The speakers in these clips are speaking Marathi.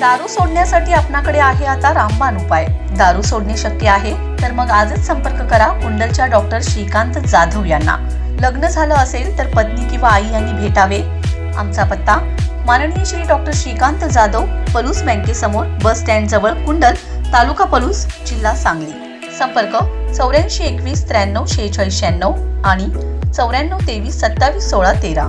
दारू सोडण्यासाठी आपणाकडे आहे आता रामबाण उपाय. दारू सोडणे शक्य आहे? तर मग आजच संपर्क करा कुंडलच्या डॉक्टर श्रीकांत जाधव यांना. लग्न झालं असेल तर पत्नी किंवा आई यांनी भेटावे. आमचा पत्ता माननीय श्री डॉक्टर श्रीकांत जाधव पलूस बँकेसमोर बस स्टँड जवळ कुंडल तालुका पलूस जिल्हा सांगली. संपर्क चौऱ्याऐंशी एकवीस त्र्याण्णव शेहेचाळीस शहाण्णव आणि चौऱ्याण्णव तेवीस सत्तावीस सोळा तेरा.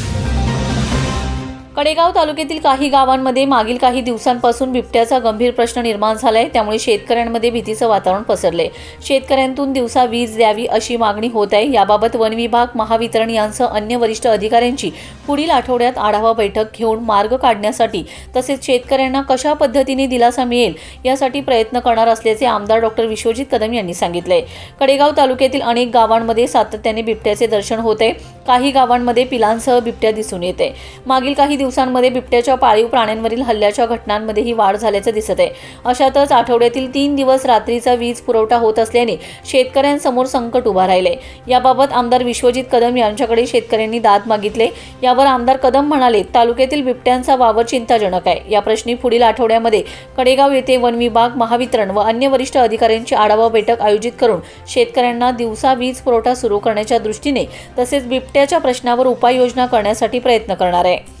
कडेगाव तालुक्यातील काही गावांमध्ये मागील काही दिवसांपासून बिबट्याचा गंभीर प्रश्न निर्माण झालाय. त्यामुळे शेतकऱ्यांमध्ये भीतीचं वातावरण पसरले शेतकऱ्यांतून दिवसा वीज द्यावी अशी मागणी होत आहे. याबाबत वन विभाग महावितरण यांसह अन्य वरिष्ठ अधिकाऱ्यांची पुढील आठवड्यात आढावा बैठक घेऊन मार्ग काढण्यासाठी तसेच शेतकऱ्यांना कशा पद्धतीने दिलासा मिळेल यासाठी प्रयत्न करणार असल्याचे आमदार डॉक्टर विश्वजित कदम यांनी सांगितले कडेगाव तालुक्यातील अनेक गावांमध्ये सातत्याने बिबट्याचे दर्शन होते काही गावांमध्ये पिलांसह बिबट्या दिसून येते मागील काही दिवसांमध्ये बिबट्याच्या पाळीव प्राण्यांवरील हल्ल्याच्या घटनांमध्येही वाढ झाल्याचं दिसत आहे. अशातच आठवड्यातील तीन दिवस रात्रीचा वीज पुरवठा होत असल्याने शेतकऱ्यांसमोर संकट उभा राहिले याबाबत आमदार विश्वजित कदम यांच्याकडे शेतकऱ्यांनी दाद मागितले. यावर आमदार कदम म्हणाले तालुक्यातील बिबट्यांचा वावर चिंताजनक आहे. या प्रश्नी पुढील आठवड्यामध्ये कडेगाव येथे वन विभाग महावितरण व अन्य वरिष्ठ अधिकाऱ्यांची आढावा बैठक आयोजित करून शेतकऱ्यांना दिवसा वीज पुरवठा सुरू करण्याच्या दृष्टीने तसेच बिबट्याच्या प्रश्नावर उपाययोजना करण्यासाठी प्रयत्न करणार आहे.